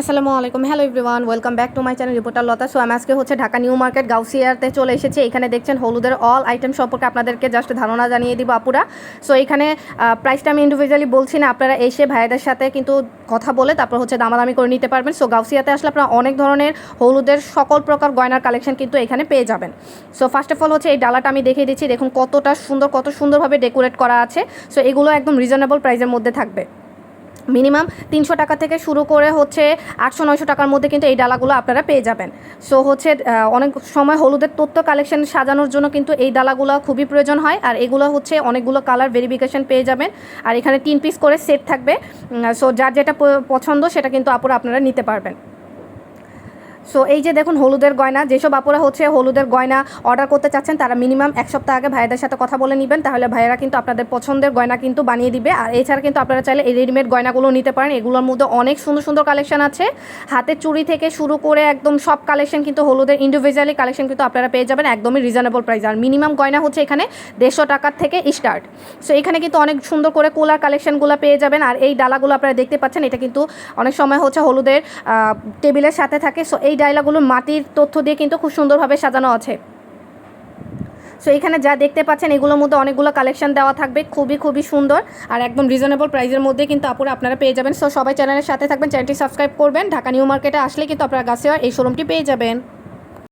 আসসালামু আলাইকুম। Hello everyone welcome back to my channel reporter Lata so আমি আজকে হচ্ছে ঢাকা নিউ মার্কেট, গাউসিয়াতে চলে এসেছি। এখানে দেখছেন হলুদের অল আইটেম সম্পর্কে আপনাদেরকে জাস্ট ধারণা জানিয়ে দিব আপুরা। সো এখানে প্রাইসটা আমি ইন্ডিভিজুয়ালি বলছি না, আপনারা এসে ভাইয়াদের সাথে কিন্তু কথা বলে তারপর হচ্ছে দামাদামি করে নিতে পারবেন। সো গাউসিয়াতে আসলে আপনারা অনেক ধরনের হলুদের সকল প্রকার গয়নার কালেকশন কিন্তু এখানে পেয়ে যাবেন। সো ফার্স্ট অফ অল হচ্ছে এই ডালাটা আমি দেখিয়ে দিচ্ছি। দেখুন কতটা সুন্দর, কত সুন্দরভাবে ডেকোরেট করা আছে। সো এগুলো একদম রিজনেবল প্রাইসের মধ্যে থাকবে। মিনিমাম তিনশো টাকা থেকে শুরু করে হচ্ছে আটশো, নয়শো টাকার মধ্যে কিন্তু এই ডালাগুলো আপনারা পেয়ে যাবেন। সো হচ্ছে অনেক সময় হলুদের তথ্য কালেকশন সাজানোর জন্য কিন্তু এই ডালাগুলো খুবই প্রয়োজন হয়। আর এগুলো হচ্ছে অনেকগুলো কালার ভেরিফিকেশন পেয়ে যাবেন। আর এখানে তিন পিস করে সেট থাকবে। সো যার যেটা পছন্দ সেটা কিন্তু আপনারা নিতে পারবেন। সো এই যে দেখুন হলুদের গয়না, যেসব আপুরা হচ্ছে হলুদের গয়না অর্ডার করতে চাচ্ছেন, তারা মিনিমাম এক সপ্তাহ আগে ভাইয়াদের সাথে কথা বলে নেবেন, তাহলে ভাইয়েরা কিন্তু আপনাদের পছন্দের গয়না কিন্তু বানিয়ে দিবে। আর এছাড়া কিন্তু আপনারা চাইলে এই রেডিমেড গয়নাগুলো নিতে পারেন, এগুলোর মধ্যে অনেক সুন্দর সুন্দর কালেকশন আছে। হাতের চুড়ি থেকে শুরু করে একদম সব কালেকশন কিন্তু হলুদের ইন্ডিভিজুয়ালি কালেকশন কিন্তু আপনারা পেয়ে যাবেন একদমই রিজনেবল প্রাইস আর মিনিমাম গয়না হচ্ছে এখানে দেড়শো টাকার থেকে স্টার্ট সো এখানে কিন্তু অনেক সুন্দর করে কোলার কালেকশনগুলো পেয়ে যাবেন, আর এই ডালাগুলো আপনারা দেখতে পাচ্ছেন, এটা কিন্তু অনেক সময় হচ্ছে হলুদের টেবিলের সাথে থাকে। সো এই ডায়লাগুলো মাটির তথ্য দিয়ে কিন্তু খুব সুন্দরভাবে সাজানো আছে। সো এখানে যা দেখতে পাচ্ছেন, এগুলোর মধ্যে অনেকগুলো কালেকশন দেওয়া থাকবে। খুবই খুবই সুন্দর আর একদম রিজনেবল প্রাইসের মধ্যে কিন্তু আপুরা, আপনারা পেয়ে যাবেন। সো সবাই চ্যানেলের সাথে থাকবেন চ্যানেলটি সাবস্ক্রাইব করবেন। ঢাকা নিউ মার্কেটে আসলে কিন্তু আপনারা গাছে এই শোরুমটি পেয়ে যাবেন।